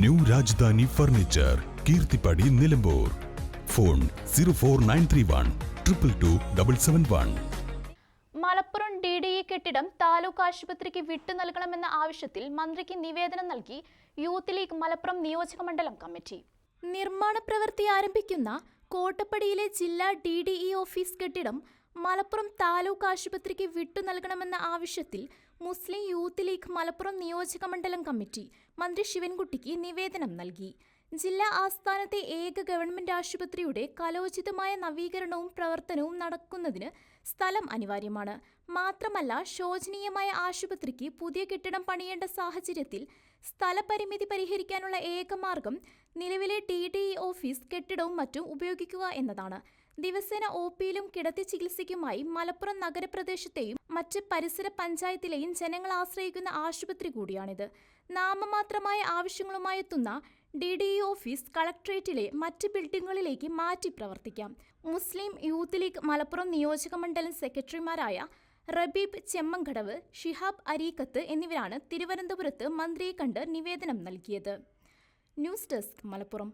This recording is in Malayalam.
New Rajdhani furniture Keerthippadi Nilambur. Phone zero four nine three one triple two double seven one. Malappuram D D E കെട്ടിടം താലൂക്ക് ആശുപത്രിക്ക് വിട്ടു നൽകണമെന്ന ആവശ്യത്തിൽ മന്ത്രിക്ക് നിവേദനം നൽകി യൂത്ത് ലീഗ് മലപ്പുറം നിയോജക മണ്ഡലം കമ്മിറ്റി. നിർമ്മാണ പ്രവൃത്തി ആരംഭിക്കുന്ന കോട്ടപ്പടിയിലെ ജില്ലാ ഡി ഡി ഇ ഓഫീസ് കെട്ടിടം മലപ്പുറം താലൂക്ക് ആശുപത്രിക്ക് വിട്ടു നൽകണമെന്ന ആവശ്യത്തിൽ മുസ്ലിം യൂത്ത് ലീഗ് മലപ്പുറം നിയോജക മണ്ഡലം കമ്മിറ്റി മന്ത്രി ശിവൻകുട്ടിക്ക് നിവേദനം നൽകി. ജില്ലാ ആസ്ഥാനത്തെ ഏക ഗവൺമെന്റ് ആശുപത്രിയുടെ കലോചിതമായ നവീകരണവും പ്രവർത്തനവും നടക്കുന്നതിന് സ്ഥലം അനിവാര്യമാണ്. മാത്രമല്ല ശോചനീയമായ ആശുപത്രിക്ക് പുതിയ കെട്ടിടം പണിയേണ്ട സാഹചര്യത്തിൽ സ്ഥലപരിമിതി പരിഹരിക്കാനുള്ള ഏക മാർഗം നിലവിലെ ടി ഡി ഇ ഓഫീസ് കെട്ടിടവും മറ്റും ഉപയോഗിക്കുക എന്നതാണ്. ദിവസേന ഒ പിയിലും കിടത്തി ചികിത്സയ്ക്കുമായി മലപ്പുറം നഗരപ്രദേശത്തെയും മറ്റ് പരിസര പഞ്ചായത്തിലെയും ജനങ്ങൾ ആശ്രയിക്കുന്ന ആശുപത്രി കൂടിയാണിത്. നാമമാത്രമായ ആവശ്യങ്ങളുമായി എത്തുന്ന ഡി ഡി ഇ ഓഫീസ് കളക്ട്രേറ്റിലെ മറ്റ് ബിൽഡിംഗുകളിലേക്ക് മാറ്റി പ്രവർത്തിക്കാം. മുസ്ലിം യൂത്ത് ലീഗ് മലപ്പുറം നിയോജക മണ്ഡലം സെക്രട്ടറിമാരായ റബീബ് ചെമ്മങ്കടവ് ഷിഹാബ് അരീക്കത്ത് എന്നിവരാണ് തിരുവനന്തപുരത്ത് മന്ത്രിയെ കണ്ട് നിവേദനം നൽകിയത്. News desk Malappuram.